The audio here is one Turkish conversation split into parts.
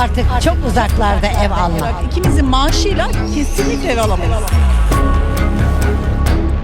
Artık çok uzaklarda ev almak. İkimizin maaşıyla kesinlikle ev alamayız.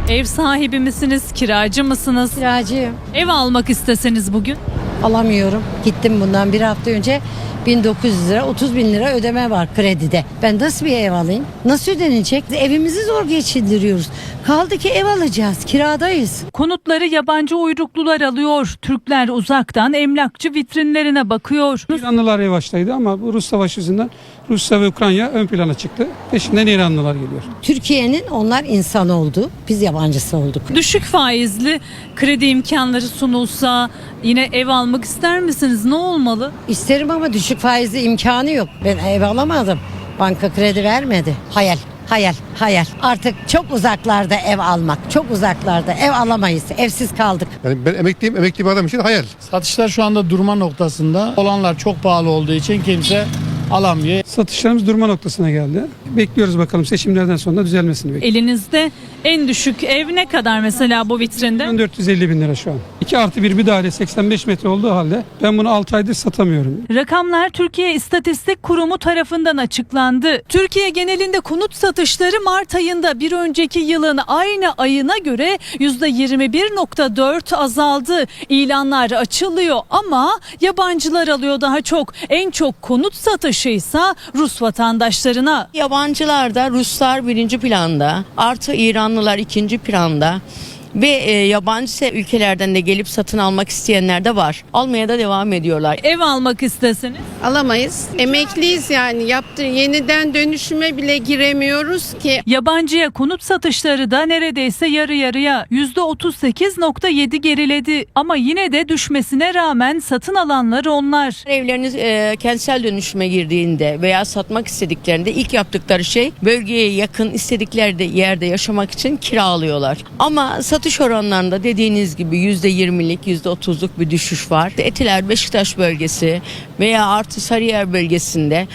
Ev sahibi misiniz, kiracı mısınız? Kiracıyım. Ev almak isteseniz bugün Alamıyorum. Gittim bundan bir hafta önce 1900 lira 30 bin lira ödeme var kredide. Ben nasıl bir ev alayım? Nasıl ödenecek? Evimizi zor geçindiriyoruz. Kaldı ki ev alacağız. Kiradayız. konutları yabancı uyruklular alıyor. Türkler uzaktan emlakçı vitrinlerine bakıyor. İranlılar yavaştaydı ama bu Rus savaşı yüzünden Rusya ve Ukrayna ön plana çıktı. Peşinden İranlılar geliyor. Türkiye'nin onlar insan oldu. Biz yabancısı olduk. Düşük faizli kredi imkanları sunulsa yine ev almak ister misiniz? Ne olmalı? İsterim ama düşük faizli imkanı yok. Ben ev alamadım. Banka kredi vermedi. Hayal. Hayal, hayal. Artık çok uzaklarda ev almak, çok uzaklarda ev alamayız. Evsiz kaldık. Yani ben emekliyim, emekli bir adam için hayal. Satışlar şu anda durma noktasında. Olanlar çok pahalı olduğu için kimse alamıyor. Satışlarımız durma noktasına geldi. Bekliyoruz bakalım seçimlerden sonra düzelmesini bekliyoruz. Elinizde en düşük ev ne kadar mesela bu vitrinde? 450 bin lira şu an. 2 artı 1 bir daire 85 metre olduğu halde ben bunu 6 aydır satamıyorum. Rakamlar Türkiye İstatistik Kurumu tarafından açıklandı. Türkiye genelinde konut satışları Mart ayında bir önceki yılın aynı ayına göre %21.4 azaldı. İlanlar açılıyor ama yabancılar alıyor daha çok. En çok konut satışı ise Rus vatandaşlarına. Yabancılar da Ruslar birinci planda, artı İranlılar ikinci planda ve e, yabancı se- ülkelerden de gelip satın almak isteyenler de var. Almaya da devam ediyorlar. Ev almak isteseniz alamayız. Emekliyiz yani yaptı yeniden dönüşüme bile giremiyoruz ki. Yabancıya konut satışları da neredeyse yarı yarıya %38.7 geriledi. Ama yine de düşmesine rağmen satın alanlar onlar. Evleriniz e, kentsel dönüşüme girdiğinde veya satmak istediklerinde ilk yaptıkları şey bölgeye yakın istedikleri de yerde yaşamak için kiralıyorlar. Ama satış oranlarında dediğiniz gibi %20'lik %30'luk bir düşüş var. Etiler Beşiktaş bölgesi veya artı Sarıyer bölgesinde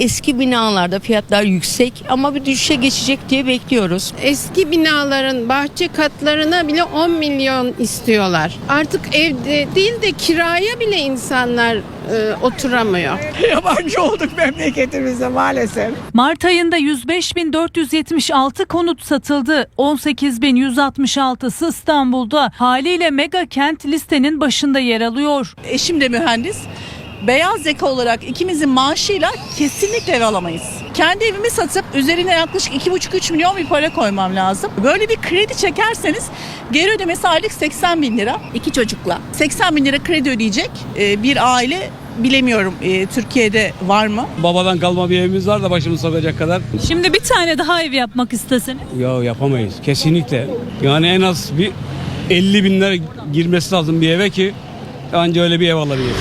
eski binalarda fiyatlar yüksek ama bir düşüşe geçecek diye bekliyoruz. Eski binaların bahçe katlarına bile 10 milyon istiyorlar. Artık evde değil de kiraya bile insanlar e, oturamıyor. Yabancı olduk memleketimize maalesef. Mart ayında 105.476 konut satıldı. 18.166'sı İstanbul'da. Haliyle mega kent listenin başında yer alıyor. Eşim de mühendis. Beyaz yaka olarak ikimizin maaşıyla kesinlikle ev alamayız. Kendi evimi satıp üzerine yaklaşık 2,5-3 milyon bir para koymam lazım. Böyle bir kredi çekerseniz geri ödemesi aylık 80 bin lira. iki çocukla. 80 bin lira kredi ödeyecek Ee, bir aile bilemiyorum e, Türkiye'de var mı? Babadan kalma bir evimiz var da başımızı sokacak kadar. Şimdi bir tane daha ev yapmak isteseniz. Ya yapamayız kesinlikle. Yani en az bir 50 bin lira girmesi lazım bir eve ki anca öyle bir ev alabiliriz.